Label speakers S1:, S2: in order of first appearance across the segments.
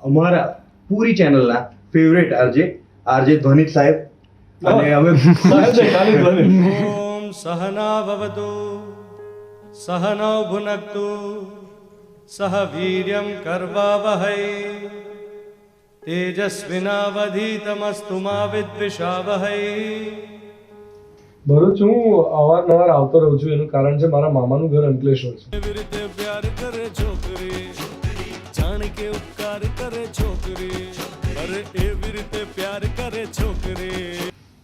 S1: અમારા પૂરી ચેનલના favourite RJ RJ Dhvanit સાહેબ. અને હવે
S2: ઓમ સહના ભવતુ સહનૌ ભુનક્તુ સહ વીર્યમ કર્વાવહૈ. તેજસ્વિનાવધીતમસ્તુ મા વિદ્વિષાવહૈ.
S3: ભરૂચ હું અવારનવાર આવતો રહું છું. એનું કારણ છે મારા મામાનું ઘર અંકલેશ્વર છે.
S2: ઉપકાર કરે છોકરી. અરે એવી રીતે પ્યાર કરે છોકરી.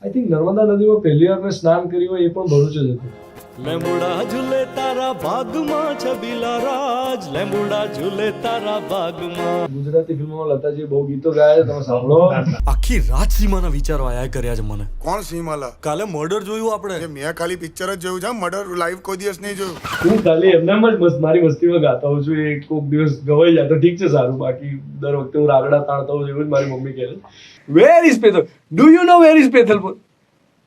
S3: આઈ થિંક નર્મદા નદીમાં પહેલી વાર મેં સ્નાન કર્યું એ પણ ભરૂચ જ હતું.
S2: લેમ્બુડા ઝૂલે તારા ભાગમાં છબીલા રાજ. લેમ્બુડા ઝૂલે તારા ભાગમાં
S3: ગુજરાતી ફિલ્મોમાં લતાજી બહુ ગીતો ગાયા છે તમે સાંભળો.
S2: આખી રાત સીમાના વિચારો આયા કર્યા છે મને.
S4: કોણ સીમાલા?
S2: કાલે મર્ડર જોયું આપણે.
S4: મેં ખાલી પિક્ચર જ જોયું છે મર્ડર લાઈવ કોઈ દિવસ નહીં જોયું?
S3: હું ખાલી એમનેમ જ મસ્ત મારી મસ્તીમાં ગાતો હોઉં છું એ કોઈક દિવસ ગવાઈ જાય તો ઠીક છે સારું બાકી દર વખતે હું રાગડા તાણતો હોઉં છું એવું જ મારી મમ્મી કહે છે.
S5: Where is Pethal do you know where is Pethalpur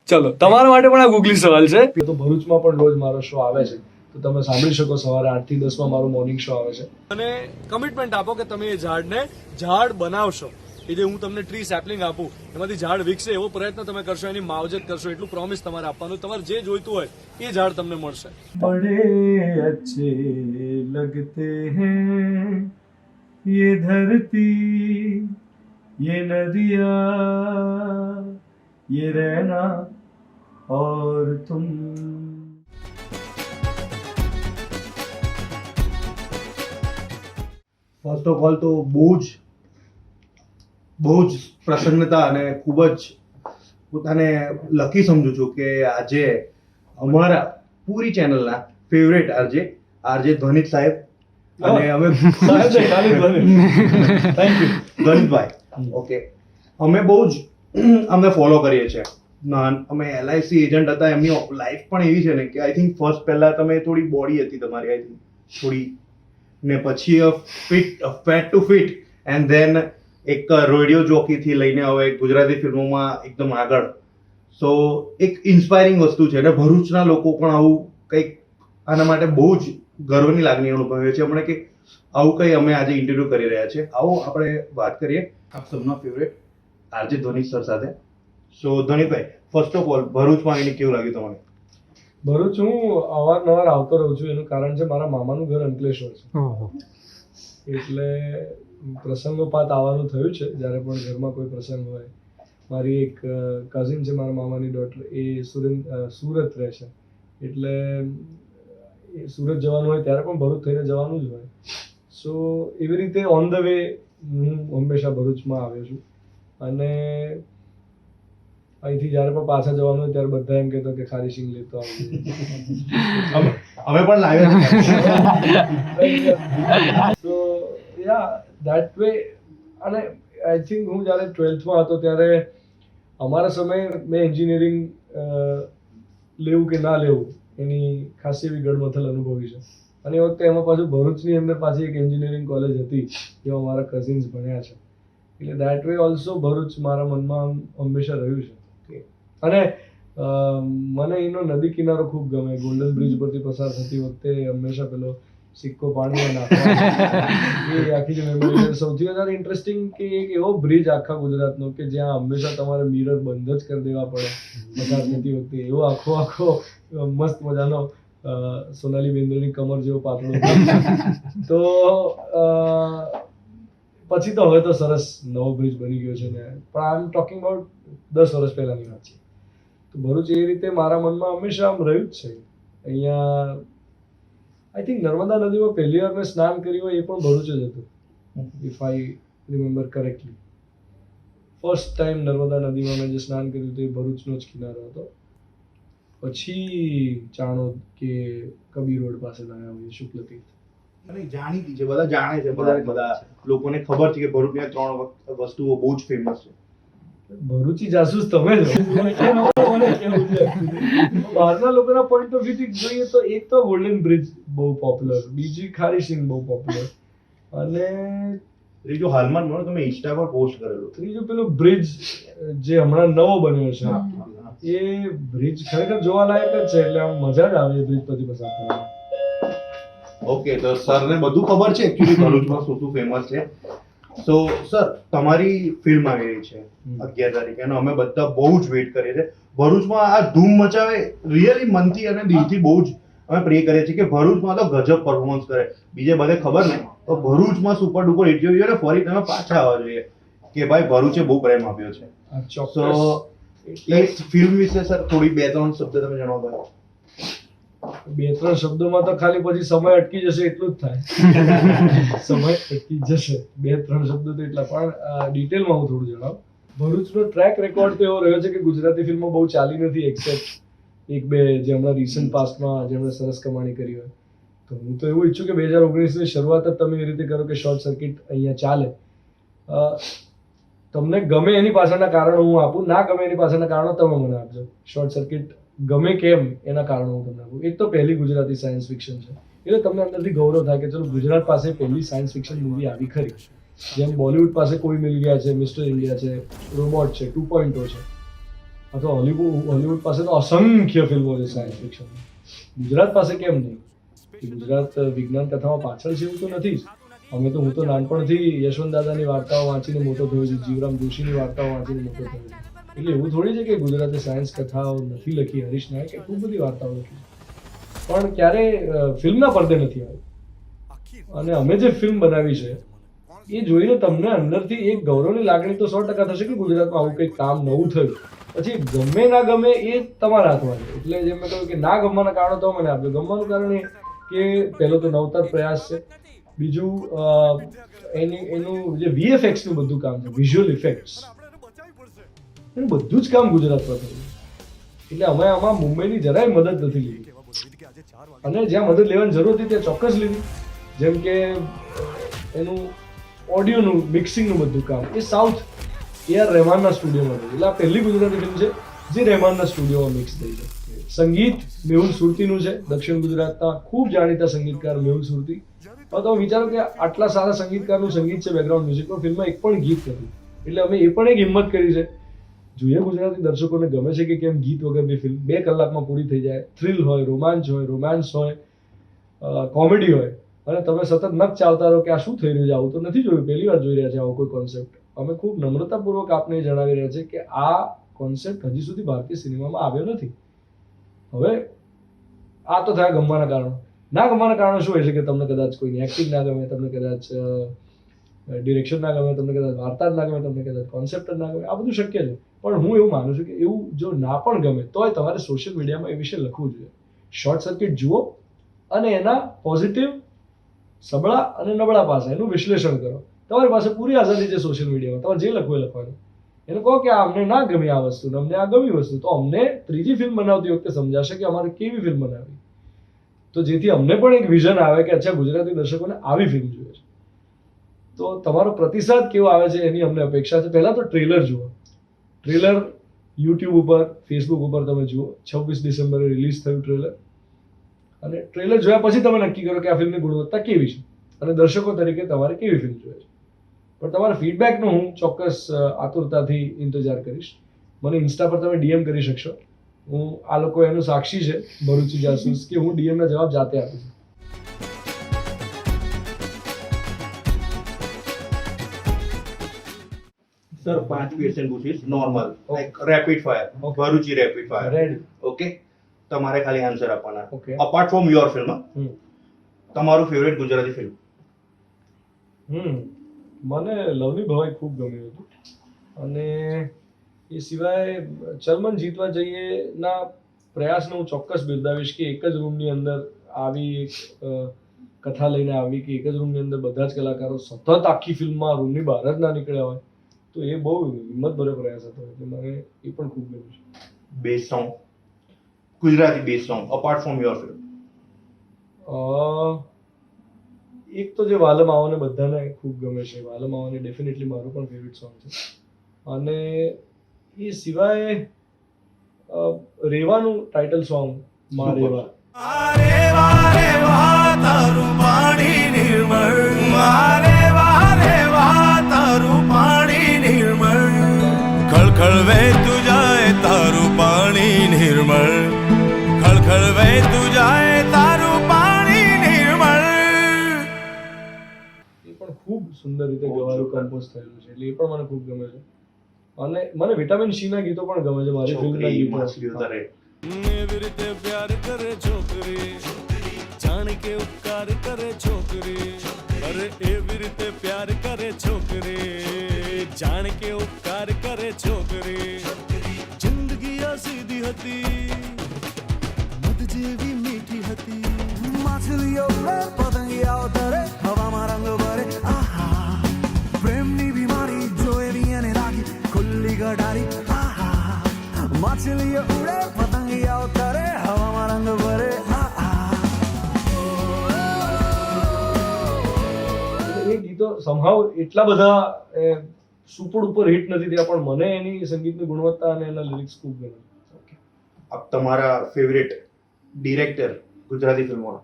S5: ચલો તમારા માટે પણ આ ગૂગલી સવાલ છે
S3: તો ભરૂચમાં પણ રોજ મારો શો આવે છે તો તમે સાંભળી શકો સવારે આઠ થી દસ માં મારો મોર્નિંગ શો આવે છે
S5: અને કમિટમેન્ટ આપો કે તમે એ ઝાડને ઝાડ બનાવશો એ જે હું તમને ટ્રી સેપલિંગ આપું એમાંથી ઝાડ વિકસે એવો પ્રયત્ન તમે કરશો એની માવજત કરશો એટલું પ્રોમિસ તમારે આપવાનું તમારે જે જોઈતું હોય એ ઝાડ તમને મળશે
S3: बड़े अच्छे लगते हैं ये धरती ये नदियाँ ये रहना और तुम
S1: ફર્સ્ટ ઓફ ઓલ તો બહુ જ બહુ જ પ્રસન્નતા અને ખૂબ જ પોતાને લકી સમજુ છું કે આજે અમારા પૂરી ચેનલના ફેવરેટ આરજે આરજે ધ્વનિત સાહેબ અને હવે
S3: સાહેબ છે, ખાલી ધ્વનિત. Thank you.
S1: ધ્વનિતભાઈ ઓકે અમે બહુ જ અમને ફોલો કરીએ છીએ. અમે એલઆઈસી એજન્ટ હતા, એમની લાઈફ પણ એવી છે ને કે આઈ થિંક ફર્સ્ટ પહેલા તમે થોડી બોડી હતી તમારી આઈ થિંક થોડી. ને પછી fit fat to fit and then એક રેડિયો જોકીથી લઈને હવે ગુજરાતી ફિલ્મોમાં એકદમ આગળ. સો એક ઇન્સ્પાયરિંગ વસ્તુ છે અને ભરૂચના લોકો પણ આવું કંઈક આના માટે બહુ જ ગર્વની લાગણી અનુભવે છે. હમણાં કે આવું કંઈ અમે આજે ઇન્ટરવ્યૂ કરી રહ્યા છે આવો આપણે વાત કરીએ. આપ સૌના ફેવરેટ આરજે ધોની સર સાથે. સો ધોનીભાઈ ફર્સ્ટ ઓફ ઓલ ભરૂચમાં આવીને કેવું લાગ્યું તમને?
S3: ભરૂચ હું અવારનવાર આવતો રહું છું એનું કારણ છે મારા મામાનું ઘર અંકલેશ્વર છે. એટલે પ્રસંગોપાત આવવાનું થયું છે જ્યારે પણ ઘરમાં કોઈ પ્રસંગ હોય. મારી એક કઝિન છે મારા મામાની ડોટર એ સુરેન્દ સુરત રહે છે. એટલે એ સુરત જવાનું હોય ત્યારે પણ ભરૂચ થઈને જવાનું જ હોય. સો એવી રીતે ઓન ધ વે હું હંમેશા ભરૂચમાં આવ્યો છું. અને અહીંથી જ્યારે પણ પાછા જવાનું હોય ત્યારે બધા એમ કહેતો કે ખાલી સિંગ લેતો
S1: અમે પણ લાવ્યો
S3: સો યા ધેટ વે અને આઈ થિંક હું જ્યારે ટ્વેલ્થમાં હતો ત્યારે અમારા સમયે મેં એન્જિનિયરિંગ લેવું કે ના લેવું એની ખાસી એવી ગડમથલ અનુભવી છે. અને એ વખતે એમાં પાછું ભરૂચની અંદર પાછી એક એન્જિનિયરિંગ કોલેજ હતી જેમાં મારા કઝિન્સ ભણ્યા છે. એટલે દેટ વે ઓલ્સો ભરૂચ મારા મનમાં હંમેશા રહ્યું છે. અને મને એનો નદી કિનારો ખૂબ ગમે. ગોલ્ડન બ્રિજ પરથી પસાર થતી વખતે હંમેશા પેલો સિક્કો પાણીમાં નાખવાનો. એ આખી જે મેમરી સૌથી વધારે ઇન્ટરેસ્ટિંગ કે એક એવો બ્રિજ આખા ગુજરાતનો કે જ્યાં હંમેશા તમારે મિરર બંધ જ કરી દેવા પડે. પસાર થતી વખતે. એવો આખો આખો મસ્ત મજાનો સોનાલી બેન્દ્રની કમર જેવો પાતળો તો પછી તો હવે તો સરસ નવો બ્રિજ બની ગયો છે ને. પણ આઈ એમ ટોકિંગ અબાઉટ દસ વર્ષ પહેલાંની વાત છે. તો ભરૂચ એ રીતે મારા મનમાં હંમેશા આમ રહ્યું જ છે. અહીંયા આઈ થિંક નર્મદા નદીમાં પહેલી વાર મેં સ્નાન કર્યું હોય એ પણ ભરૂચ જ હતું. If I remember correctly first time Narmada નદીમાં મેં જે સ્નાન કર્યું હતું એ ભરૂચનો જ કિનારો હતો. પછી ચાણોદ કે કબીર રોડ પાસે લાયા હોઈએ શુક્લ
S1: અને જાણીતી છે બધા જાણે છે બધા બધા લોકોને ખબર છે કે ભરૂચની ત્રણ વસ્તુઓ બહુ જ ફેમસ છે.
S3: ભરૂચી જાસૂસ તમે છે? બહારના લોકોના પોઈન્ટ ઓફ વ્યૂથી જોઈએ તો એક તો ગોલ્ડન બ્રિજ બહુ પોપ્યુલર બીજી ખારી સિંગ બહુ પોપ્યુલર અને
S1: ત્રીજો હાલમાં મળો તમે ઇન્સ્ટા પર પોસ્ટ કરેલો.
S3: ત્રીજો પેલું બ્રિજ જે હમણાં નવો બન્યો છે. એ બ્રિજ ખરેખર જોવાલાયક જ છે એટલે આમ મજા જ આવે એ બ્રિજ પરથી પસાર કરવાની.
S1: ઓકે તો સરને બધું ખબર છે? એકચ્યુઅલી ભરૂચમાં શું શું ફેમસ છે? સો સર તમારી ફિલ્મ આવી રહી છે અગિયાર તારીખે અને અમે બધા બહુ જ વેઇટ કરીએ છીએ. ભરૂચમાં આ ધૂમ મચાવે રિયલી મનથી અને દિલથી બહુ જ અમે પ્રે કરીએ છીએ કે ભરૂચમાં તો ગજબ પરફોર્મન્સ કરે. બીજે બધે ખબર નહીં તો ભરૂચમાં સુપર ડુપર હિટ જોઈએ અને ફરી તમે પાછા આવવા જોઈએ કે ભાઈ ભરૂચે બહુ પ્રેમ આપ્યો છે. સો એ ફિલ્મ વિશે સર થોડી બે ત્રણ શબ્દ તમે જણાવો
S3: બે ત્રણ શબ્દોમાં તો ખાલી પછી સમય અટકી જશે એટલું જ થાય. સમય અટકી જશે. બે ત્રણ શબ્દો તો એટલા. પણ ડિટેલમાં હું થોડું જણાવું. ભરૂચનો ટ્રેક રેકોર્ડ તો એવો રહ્યો છે કે ગુજરાતી ફિલ્મો બહુ ચાલી નથી એક્સેપ્ટ એક બે જે હમણાં રિસન્ટ પાસ્ટમાં જેમણે સરસ કમાણી કરી હોય. તો હું તો એવું ઈચ્છું કે બે હજાર ઓગણીસની શરૂઆત જ તમે એ રીતે કરો કે શોર્ટ સર્કિટ અહીંયા ચાલે. અ, તમને ગમે એની પાછળના કારણો હું આપું. ના ગમે એની પાછળના કારણો તમે મને આપજો. શોર્ટ સર્કિટ ગમે કેમ એના કારણો હું તમને એક તો પહેલી ગુજરાતી સાયન્સ ફિક્શન છે. એટલે તમને અંદરથી ગૌરવ થાય કે ચલો ગુજરાત પાસે પહેલી સાયન્સ ફિક્શન મૂવી આવી ખરી. જેમ બોલિવૂડ પાસે કોઈ મિલ ગયા છે મિસ્ટર ઇન્ડિયા છે રોબોટ છે, ટુ પોઈન્ટ છે. અથવા હોલીવુડ હોલીવુડ પાસે તો અસંખ્ય ફિલ્મો છે સાયન્સ ફિક્શન ગુજરાત પાસે કેમ નહીં? ગુજરાત વિજ્ઞાન કથામાં પાછળ છે એવું તો નથી જ. અમે તો હું તો નાનપણથી યશવંત દાદાની વાર્તાઓ વાંચીને મોટો થયો છું, જીવરામ જોશીની વાર્તાઓ વાંચીને મોટો થયો છું. એટલે એવું થોડી છે કે ગુજરાતે સાયન્સ કથાઓ નથી લખી, હરીશ નાયકે ખૂબ બધી વાર્તાઓ લખી પણ ક્યારે ફિલ્મના પડદે નથી આવી અને અમે જે ફિલ્મ બનાવી છે, એ જોઈને તમને અંદરથી એક ગૌરવની લાગણી તો સો ટકા થશે કે ગુજરાતમાં આવું કંઈક કામ નવું થયું. પછી ગમે ના ગમે એ તમારા હાથમાં છે. એટલે જેમ મેં કહ્યું કે ના ગમવાના કારણો તો મને આપ્યો ગમવાનું કારણ એ કે પહેલો તો નવતર પ્રયાસ છે. બીજું એની, એનું જે વીએફએક્સનું બધું કામ છે વિઝ્યુઅલ ઇફેક્ટ્સ એનું બધું જ કામ ગુજરાતમાં થયું. એટલે અમે આમાં મુંબઈની જરાય મદદ નથી લીધી. અને જ્યાં મદદ લેવાની જરૂર હતી ત્યાં ચોક્કસ લીધી. જેમ કે એનું ઓડિયોનું, મિક્સિંગનું બધું કામ. એ સાઉથ એ આર રહેમાનના સ્ટુડિયોમાં થયું. એટલે આ પહેલી ગુજરાતી ફિલ્મ છે જે રહેમાનના સ્ટુડિયોમાં મિક્સ થઈ છે. સંગીત મેહુલ સુરતીનું છે. દક્ષિણ ગુજરાતના ખૂબ જાણીતા સંગીતકાર મેહુલ સુરતી. હવે તમે વિચારો કે આટલા સારા સંગીતકારનું સંગીત છે બેકગ્રાઉન્ડ મ્યુઝિકમાં ફિલ્મમાં એક પણ ગીત નથી. એટલે અમે એ પણ એક હિંમત કરી છે જોઈએ ગુજરાતી દર્શકોને ગમે છે કે કેમ ગીત વગરની ફિલ્મ બે કલાકમાં પૂરી થઈ જાય. થ્રિલ હોય, રોમાંચ હોય રોમાન્સ હોય કોમેડી હોય. અને તમે સતત નક ચાલતા રહો કે આ શું થઈ રહ્યું છે? આવું તો નથી જોયું. પહેલી વાર જોઈ રહ્યા છે આવો કોઈ કોન્સેપ્ટ અમે ખૂબ નમ્રતાપૂર્વક આપને જણાવી રહ્યા છે કે આ કોન્સેપ્ટ હજી સુધી ભારતીય સિનેમામાં આવ્યો નથી. હવે આ તો થયા ગમવાના કારણો. ના ગમવાના કારણો શું હોય છે કે તમને કદાચ કોઈની એક્ટિંગ ના ગમે, તમને કદાચ ડિરેક્શન ના ગમે, તમને કદાચ વાર્તા જ ના ગમે, તમને કદાચ કોન્સેપ્ટ જ ના ગમે. આ બધું શક્ય છે. પણ હું એવું માનું છું કે એવું જો ના પણ ગમે, તોય તમારે સોશિયલ મીડિયામાં એ વિશે લખવું જોઈએ. શોર્ટ સર્કિટ જુઓ અને એના પોઝિટિવ સબળા અને નબળા પાસા એનું વિશ્લેષણ કરો. તમારી પાસે પૂરી આઝાદી છે સોશિયલ મીડિયામાં તમારે જે લખવું લખવાનું. એને કહો કે અમને ના ગમી આ વસ્તુ અમને આ ગમી વસ્તુ, તો અમને ત્રીજી ફિલ્મ બનાવતી વખતે સમજાશે કે અમારે કેવી ફિલ્મ બનાવવી. તો જેથી અમને પણ એક વિઝન આવે કે અચ્છા, ગુજરાતી દર્શકોને આવી ફિલ્મ જોઈએ છે. તો તમારો પ્રતિસાદ કેવો આવે છે એની અમને અપેક્ષા છે. પહેલાં તો ટ્રેલર જુઓ. ટ્રેલર યુટ્યુબ ઉપર ફેસબુક ઉપર તમે જુઓ, છવ્વીસ ડિસેમ્બરે રિલીઝ થયું ટ્રેલર અને ટ્રેલર જોયા પછી તમે નક્કી કરો કે આ ફિલ્મની ગુણવત્તા કેવી છે? અને દર્શકો તરીકે તમારે કેવી ફિલ્મ જોઈએ છે? પણ તમારા ફીડબેકનો હું ચોક્કસ આતુરતાથી ઇંતજાર કરીશ. મને ઇન્સ્ટા પર તમે ડીએમ કરી શકશો. હું આ લોકો એનું સાક્ષી છે, ભરૂચી જાસૂસ કે હું ડીએમના જવાબ જાતે આપું છું.
S1: સર પાંચ ક્વેશ્ચન પૂછીશ normal like rapid fire Bharuchi rapid
S3: fire
S1: okay તમારે ખાલી આન્સર આપવાના. Apart from your film
S3: hmm.
S1: તમારું ફેવરેટ ગુજરાતી ફિલ્મ
S3: હમ. મને લવની ભવાઈ ખૂબ ગમ્યું હતું. અને એ સિવાય ચલમન જીતવા જઈએ ના પ્રયાસને હું ચોક્કસ બિરદાવીશ કે એક જ રૂમની અંદર આવી એક કથા લઈને આવી કે એક જ રૂમની અંદર બધા જ કલાકારો સતત આખી ફિલ્મમાં રૂમની બહાર જ ના નીકળ્યા હોય. તો એ બહુ હિંમતભર્યો પ્રયાસ હતો એટલે મને એ પણ ખૂબ ગમ્યું છે.
S1: બે સોંગ ગુજરાતી બે song apart from your
S3: film એક તો જે વાલમ આવોને બધાને ખૂબ ગમે છે. વાલમ આવોને ડેફિનેટલી મારું પણ ફેવરિટ સોંગ છે. અને એ સિવાય અ, રેવાનું ટાઇટલ સોંગ મા. રેવા.
S2: તારું પાણી નિર્મળ. મારે ખળખળ વહેતું જાય તારું પાણી નિર્મળ. ખળખળ વહેતું જાય તારું પાણી નિર્મળ.
S3: એ પણ ખૂબ સુંદર રીતે ગવાયું કમ્પોઝ થયેલું છે. એટલે એ પણ મને ખૂબ ગમે છે. અને મને વિટામિન સી ના ગીતો પણ ગમે છે. મારી ફિલ્મના ગીતો.
S1: તરે
S2: એવી રીતે પ્યાર કરે છોકરી. જાણ કે ઉપકાર કરે છોકરી અરે એવી રીતે પ્યાર કરે છોકરી જાણ કે ઉપકાર કરે છોકરી જિંદગી આ સીધી હતી મધ જેવી મીઠી હતી
S6: માછલીઓ ઉડે પતંગિયાઓ તરે હવામાં રંગ ભરે આહા પ્રેમની બીમારી જો એવી એને લાગી ખુલ્લી ગટારી આહા માછલીઓ ઉડે પતંગિયાઓ તરે હવામાં રંગ ભરે
S3: એ એટલા બધા સુપર ઉપર હિટ નથી થયા પણ મને એની સંગીતની ગુણવત્તા અને એના લિરિક્સ ખૂબ ગમે.
S1: આપ તમારા ફેવરેટ ડિરેક્ટર ગુજરાતી ફિલ્મોના?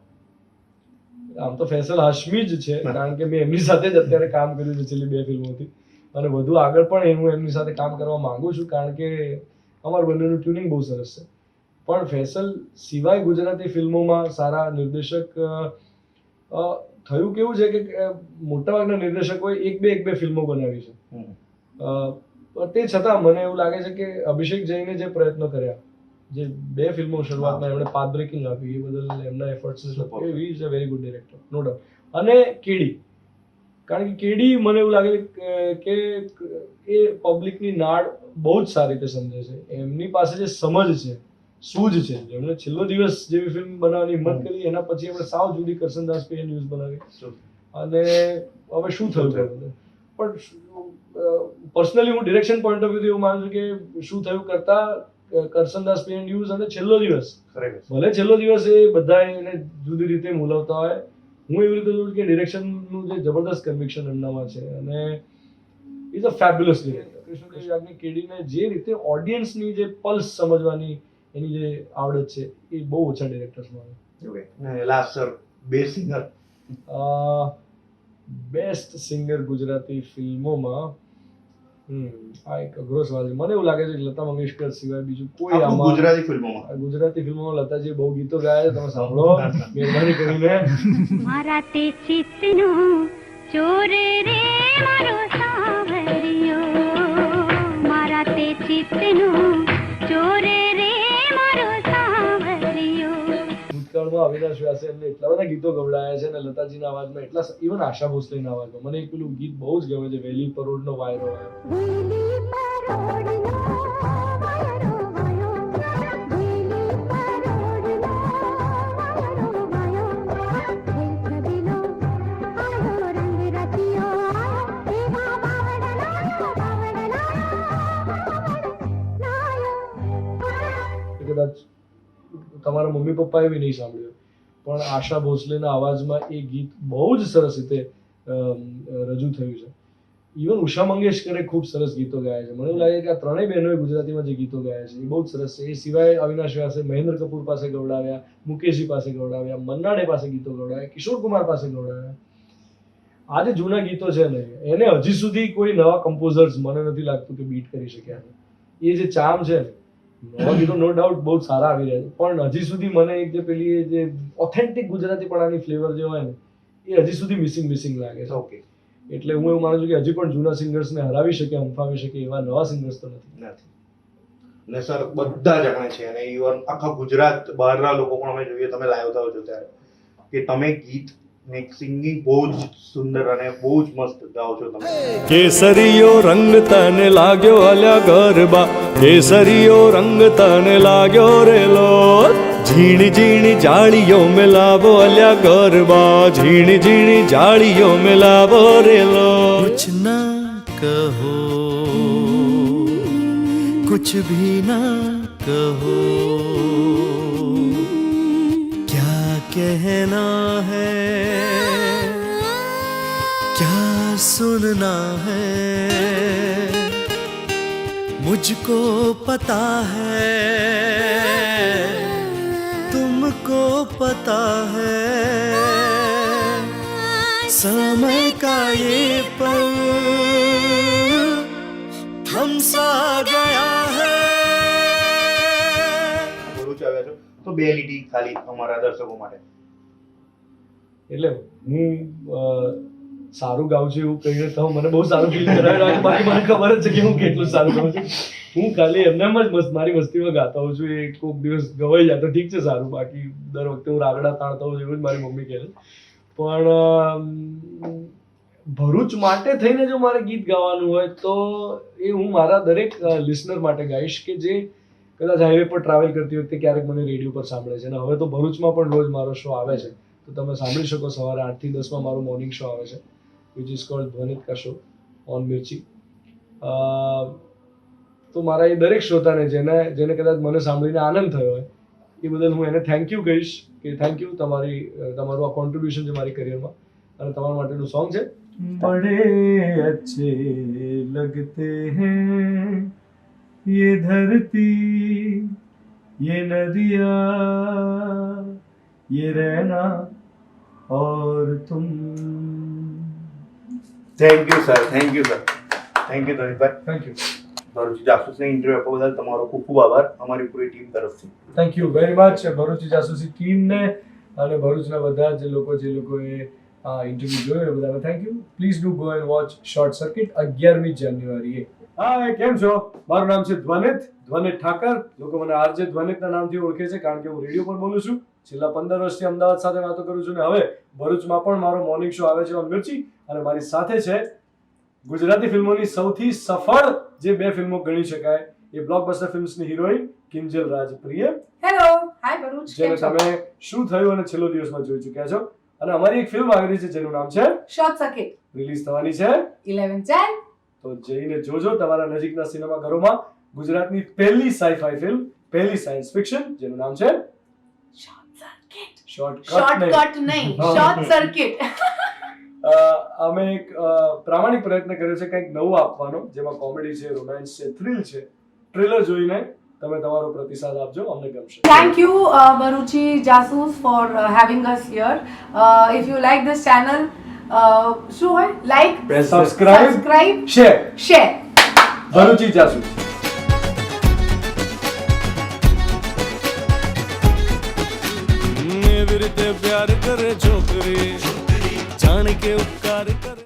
S3: આમ તો ફેસલ હાશમી જ છે કારણ કે મેં એમની સાથે જ અત્યારે કામ કર્યું છે છેલ્લી બે ફિલ્મોથી. અને વધુ આગળ પણ હું એમની સાથે કામ કરવા માંગુ છું કારણ કે અમારું બંનેનું ટ્યુનિંગ બહુ સરસ છે. પણ ફેસલ સિવાય ગુજરાતી ફિલ્મોમાં સારા નિર્દેશક થયું કેવું છે કે મોટાભાગના નિર્દેશકોએ એક બે એક બે ફિલ્મો બનાવી છે. તે છતાં મને એવું લાગે છે કે અભિષેક જૈને જે પ્રયત્નો કર્યા જે બે ફિલ્મો શરૂઆતમાં એમણે પાથ બ્રેકિંગ આપી એ બદલ એમના
S1: efforts.
S3: He is a very good director no doubt અને કેડી કારણ કે કેડી મને એવું લાગે છે કે એ પબ્લિકની નાડ બહુ જ સારી રીતે સમજે છે. એમની પાસે જે સમજ છે સૂઝ છે જેમણે છેલ્લો દિવસ જેવી ફિલ્મ બનાવવાની હિંમત કરી એના પછી એમણે સાવ જુદી કરસનદાસ પે ન્યૂઝ બનાવી અને હવે શું થયું પણ પર્સનલી હું ડિરેક્શન પોઈન્ટ ઓફ વ્યૂથી એવું માનું છું કે શું થયું કરતા કરસનદાસ પે ન્યૂઝ અને છેલ્લો દિવસ ભલે છેલ્લો દિવસ એ બધા એને જુદી રીતે મૂલવતા હોય હું એવી રીતે જોઉં કે ડિરેક્શનનું જે જબરદસ્ત કન્વિક્શન એમનામાં છે અને is a fabulous director Krishna Yagnik કેડીને જે રીતે ઓડિયન્સની જે પલ્સ સમજવાની એની જે આવડત છે એ બહુ ઓછા ડિરેક્ટર્સમાં આવે
S1: લાસ્ટ સર બે સિંગર
S3: બેસ્ટ સિંગર ગુજરાતી ફિલ્મોમાં આ એક અઘરો સવાલ છે. મને એવું લાગે છે કે લતા મંગેશકર સિવાય બીજું કોઈ
S1: ગુજરાતી ફિલ્મોમાં.
S3: ગુજરાતી ફિલ્મોમાં લતાજી બહુ ગીતો ગાયા છે તમે સાંભળો મહેરબાની કરીને.
S7: મારા તે ચિત્તનો ચોર રે મારો સાવરિયો મારા તે ચિત્તનું
S3: ભૂતકાળમાં અવિનાશ વ્યાસે એમને એટલા બધા ગીતો ગવડાયા છે અને લતાજીના અવાજમાં એટલા ઇવન આશા ભોસલેના અવાજમાં. મને એક પેલું ગીત બહુ જ ગમે છે વેલી પરોડનો વાયરો. આવ્યો કદાચ તમારા મમ્મી પપ્પાએ બી નહીં સાંભળ્યું. પણ આશા ભોસલેના અવાજમાં એ ગીત બહુ જ સરસ રીતે રજૂ થયું છે. ઇવન ઉષા મંગેશકરે ખૂબ સરસ ગીતો ગાયા છે. મને એવું લાગે કે આ ત્રણેય બહેનોએ ગુજરાતીમાં જે ગીતો ગાયા છે, એ બહુ જ સરસ છે. એ સિવાય અવિનાશ વ્યાસે મહેન્દ્ર કપૂર પાસે ગવડાવ્યા, મુકેશજી પાસે ગવડાવ્યા, મન્નાડે પાસે ગીતો ગવડાવ્યા, કિશોર કુમાર પાસે ગવડાવ્યા. આ જે જૂના ગીતો છે ને, એને હજી સુધી કોઈ નવા કમ્પોઝર્સ મને નથી લાગતું કે બીટ કરી શક્યા એ જે ચામ છે ને નવા ગીતો નો ડાઉટ બહુ સારા આવી રહ્યા છે. પણ હજી સુધી મને એક જે પેલી જે ઓથેન્ટિક ગુજરાતીપણાની ફ્લેવર જે હોય ને એ હજી સુધી મિસિંગ મિસિંગ લાગે છે.
S1: ઓકે
S3: એટલે હું એવું માનું છું કે હજી પણ જૂના સિંગર્સને હરાવી શકે હંફાવી શકે એવા નવા સિંગર્સ તો નથી.
S1: નથી. ને સર બધા જાણે છે અને ઇવન આખા ગુજરાત બહારના લોકો પણ અમે જોઈએ તમે લાઈવ થાવ છો ત્યારે કે તમે ગીત ને સિંગિંગ બહુ જ સુંદર અને બહુ જ મસ્ત ગાઓ
S2: રંગ તને લાગ્યો અલ્યા ગરબા. કેસરીઓ રંગ તને લાગ્યો રેલો ઝીણી ઝીણી જાળીઓ મેલાવો અલ્યા ગરબા. ઝીણી ઝીણી જાળીઓ મેલાવો રે
S6: લો. કુછ ના કહો. કુછ ભી ના કહો. कहना है क्या सुनना है। मुझको पता है, तुमको पता है। समय का ये पल
S1: તો બે લીટી ખાલી અમારા દર્શકો માટે.
S3: એટલે હું સારું ગાઉં છું એવું કહીને તો મને બહુ સારું ફીલ કરાવે બાકી મને ખબર જ છે કે હું કેટલું સારું ગાઉં છું. હું ખાલી એમને એમ જ મારી મસ્તીમાં ગાતો હોઉં છું, એ કોઈક દિવસ ગવાઈ જાય તો ઠીક છે સારું, બાકી દર વખતે હું રાગડા તાણતો હોઉં છું એવું જ મારી મમ્મી કહે પણ ભરૂચ માટે થઈને જો મારે ગીત ગાવાનું હોય તો એ હું મારા દરેક લિસનર માટે ગાઈશ કે જે કદાચ હાઈવે પર ટ્રાવેલ કરતી વખતે ક્યારેક મને રેડિયો પર સાંભળે છે અને હવે તો ભરૂચમાં પણ રોજ મારો શો આવે છે. તો તમે સાંભળી શકો સવારે આઠથી દસમાં મારો મોર્નિંગ શો આવે છે વિચ ઇઝ કોલ્ડ ધ્વનિત કા શો ઓન મિર્ચી તો મારા એ દરેક શ્રોતાને જેને જેને કદાચ મને સાંભળીને આનંદ થયો હોય, એ બદલ હું એને થેન્ક યુ કહીશ કે થેન્ક યુ તમારી, તમારું આ કોન્ટ્રીબ્યુશન છે મારી કરિયરમાં અને તમારા માટેનું સોંગ છે. બડે અચ્છે લગતે हैं ये धरती ये नदियाँ ये रहना और तुम
S1: thank you sir thank you sir thank you ધનિકભાઈ
S3: thank you
S1: Bharuchi જાસૂસને interview આપવા બદલ તમારો ખૂબ ખૂબ આભાર અમારી પૂરી ટીમ તરફથી
S3: thank you very much Bharuch જાસૂસી ટીમને અને ભરૂચના બધા જ લોકો જે લોકોએ આ ઇન્ટરવ્યુ જોયો એ બધાને thank you please do go and watch short circuit અગિયારમી જાન્યુઆરીએ હાય કેમ છો? મારું નામ છે ધ્વનિત ધ્વનિત ઠાકર. લોકો મને આરજે ધ્વનિતના નામથી ઓળખે છે કારણ કે હું રેડિયો પર બોલું છું. છેલ્લા પંદર વર્ષથી અમદાવાદ સાથે વાતો કરું છું ને હવે ભરૂચમાં પણ મારો મોર્નિંગ શો આવે છે ઓન મિર્ચી. અને મારી સાથે છે ગુજરાતી ફિલ્મોની સૌથી સફળ જે બે ફિલ્મો ગણી શકાય એ blockbuster ફિલ્મ્સની heroine Kinjal Rajpriya
S8: hello hi Bharuch.
S3: જેને તમે શું થયું અને છેલ્લો દિવસમાં જોઈ ચૂક્યા છો? અને અમારી એક ફિલ્મ આવી રહી છે જેનું નામ છે
S8: શોર્ટ સર્કિટ
S3: રિલીઝ થવાની છે.
S8: 11 10
S3: તો જઈને જોજો તમારા નજીકના સિનેમાઘરોમાં ગુજરાતની પહેલી સાઈ-ફાઈ ફિલ્મ પહેલી સાયન્સ ફિક્શન જેનું નામ છે શોર્ટકટ
S8: નહીં. શોર્ટ સર્કિટ
S3: અમે એક પ્રામાણિક પ્રયત્ન કર્યો છે કંઈક નવું આપવાનો જેમાં કોમેડી છે રોમાન્સ છે થ્રિલ છે. ટ્રેલર જોઈને તમે તમારો પ્રતિસાદ આપજો અમને ગમશે.
S8: Thank you Bharuchi Jasoos for having us here if you like this you શું હોય? Like
S3: subscribe
S8: subscribe
S3: share
S8: share
S3: Bharuchi Jasoos
S2: એવી રીતે પ્યાર કરે છોકરી. જાણ કે ઉપકાર કરે.